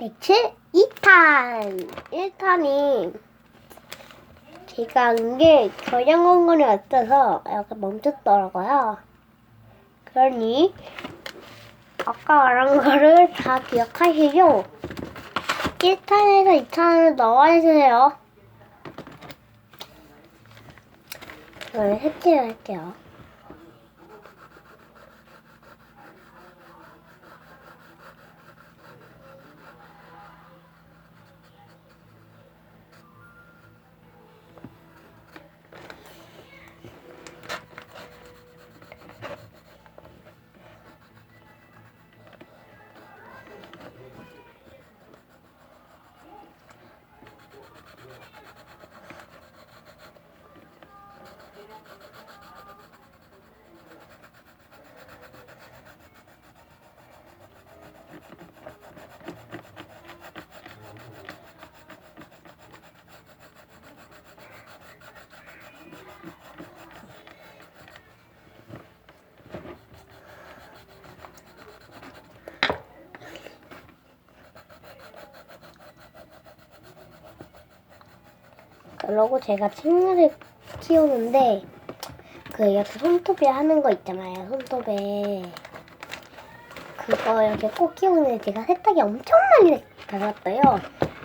매출 2탄! 1탄이 제가 한 게 저장공간에 왔어서 이렇게 멈췄더라고요. 그러니 아까 말한 거를 다 기억하시죠? 1탄에서 2탄으로 넣어주세요. 저는 삭제를 할게요. 그러고 제가 친구를 키우는데 그 이렇게 손톱에 하는 거 있잖아요. 손톱에 그거 이렇게 꼭 키우는데 제가 세탁이 엄청 많이 달았어요.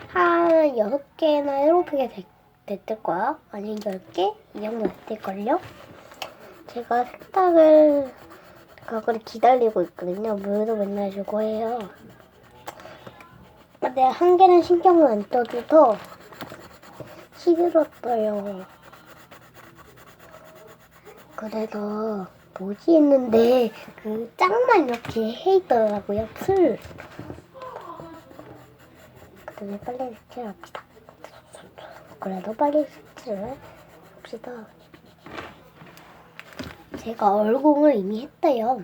한 여섯 개나 일곱 개 됐, 됐을 거야. 아니 열 개? 이 정도 됐을걸요? 제가 세탁을 그걸 기다리고 있거든요. 물도 맨날 주고 해요. 근데 한 개는 신경을 안 써줘서 시들었어요. 그래서 뭐지 했는데 그 짝만 이렇게 해 있더라고요. 풀. 그다음에 빨리 색칠을 합시다. 그래도 빨리 색칠을 합시다. 제가 얼공을 이미 했대요.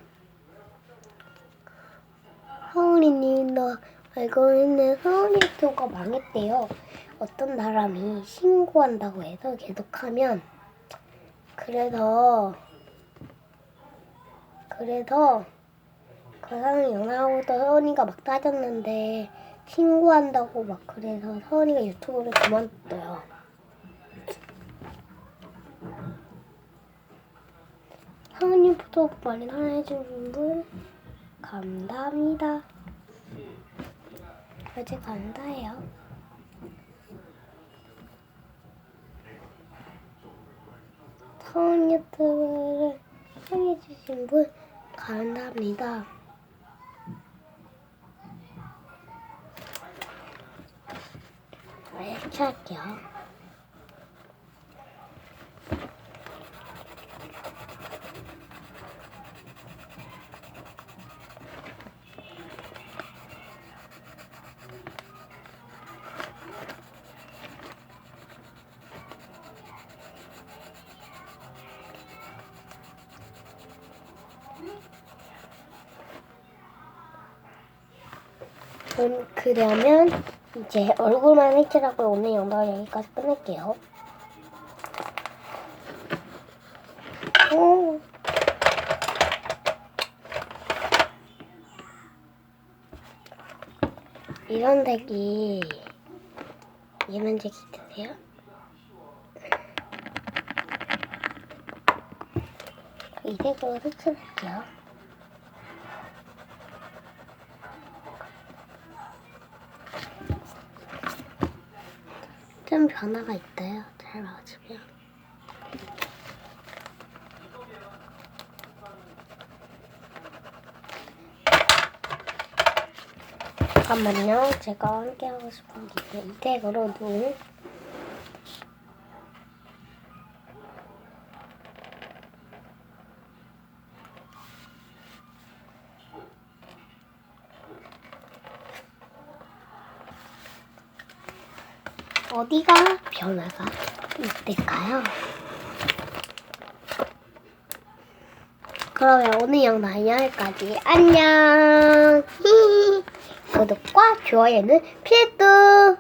하은이님 나 알고 있는 하은이 표가 망했대요. 어떤 사람이 신고한다고 해서 계속하면 그래서 그래서 그 사람이 영화보다 서은이가 막 따졌는데 신고한다고 막 그래서 서은이가 유튜브를 그만뒀어요. 서은이 구독 많이 사랑해주신 분 감사합니다. 아주 감사해요. 서운 유튜브를 사랑해주신 분 감사합니다. 이렇게 할게요. 음, 그러면 이제 얼굴만 색칠하고 오늘 영상 여기까지 끝낼게요. 오. 이런 색이 이런 색이 드세요? 이 색으로 색칠할게요. 좀 변화가 있어요. 잘 봐주면. 잠깐만요. 제가 함께 하고 싶은 게 이택으로 눈. 어디가 변화가 있을까요? 그러면 오늘 영상 여기까지 안녕. 구독과 좋아요는 필수.